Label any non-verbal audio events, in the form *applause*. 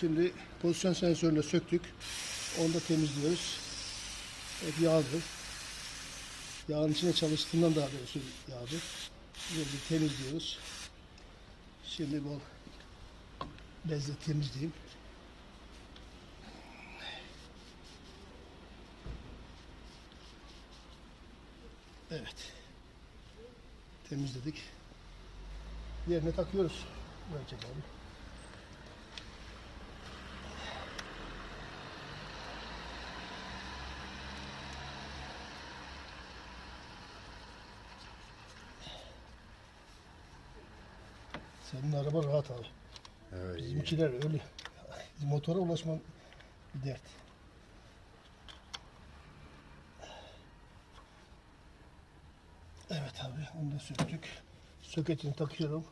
Şimdi pozisyon sensörünü söktük. Onu da temizliyoruz. Hep yağdı. Yağın içine çalıştığından daha doğrusu yağdı. Şimdi temizliyoruz. Şimdi bol bezle temizleyeyim. Evet. Temizledik. Yerine takıyoruz. Böyle çek abi. Senin araba rahat abi. Evet. Bizimkiler öyle. *laughs* Motora ulaşman bir dert. Evet abi onu da söktük. Soketini takıyorum.